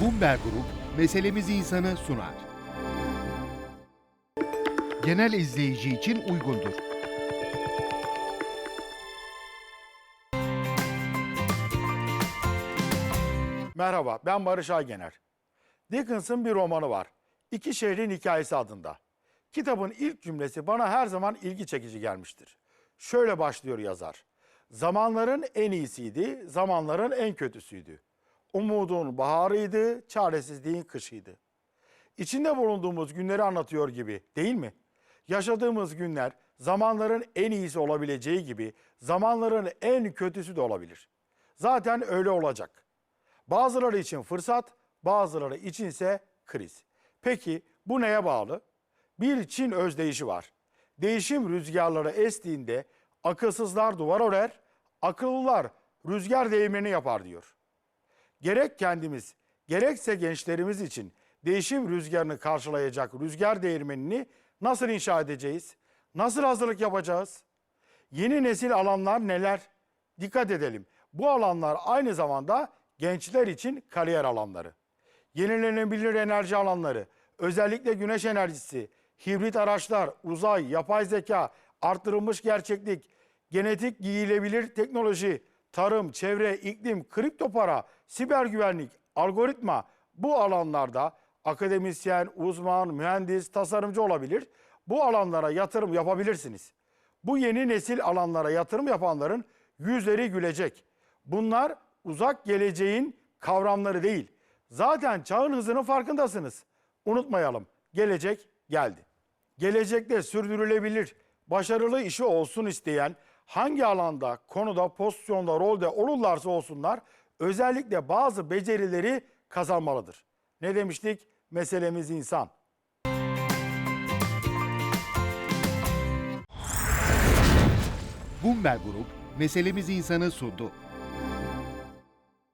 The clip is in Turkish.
Bumber Grup meselemizi insanı sunar. Genel izleyici için uygundur. Merhaba, ben Barış Aygener. Dickens'ın bir romanı var. İki Şehrin Hikayesi adında. Kitabın ilk cümlesi bana her zaman ilgi çekici gelmiştir. Şöyle başlıyor yazar. Zamanların en iyisiydi, zamanların en kötüsüydü. Umudun baharıydı, çaresizliğin kışıydı. İçinde bulunduğumuz günleri anlatıyor gibi değil mi? Yaşadığımız günler zamanların en iyisi olabileceği gibi zamanların en kötüsü de olabilir. Zaten öyle olacak. Bazıları için fırsat, bazıları içinse kriz. Peki bu neye bağlı? Bir Çin özdeyişi var. Değişim rüzgarları estiğinde akılsızlar duvar örer, akıllılar rüzgar değirmeni yapar diyor. Gerek kendimiz, gerekse gençlerimiz için değişim rüzgarını karşılayacak rüzgar değirmenini nasıl inşa edeceğiz? Nasıl hazırlık yapacağız? Yeni nesil alanlar neler? Dikkat edelim. Bu alanlar aynı zamanda gençler için kariyer alanları. Yenilenebilir enerji alanları, özellikle güneş enerjisi, hibrit araçlar, uzay, yapay zeka, arttırılmış gerçeklik, genetik giyilebilir teknoloji, tarım, çevre, iklim, kripto para, siber güvenlik, algoritma bu alanlarda akademisyen, uzman, mühendis, tasarımcı olabilir. Bu alanlara yatırım yapabilirsiniz. Bu yeni nesil alanlara yatırım yapanların yüzleri gülecek. Bunlar uzak geleceğin kavramları değil. Zaten çağın hızının farkındasınız. Unutmayalım. Gelecek geldi. Gelecekte sürdürülebilir, başarılı işi olsun isteyen hangi alanda, konuda, pozisyonda, rolde olurlarsa olsunlar özellikle bazı becerileri kazanmalıdır. Ne demiştik? Meselemiz insan. Bumber Grup meselemizi insanı sundu.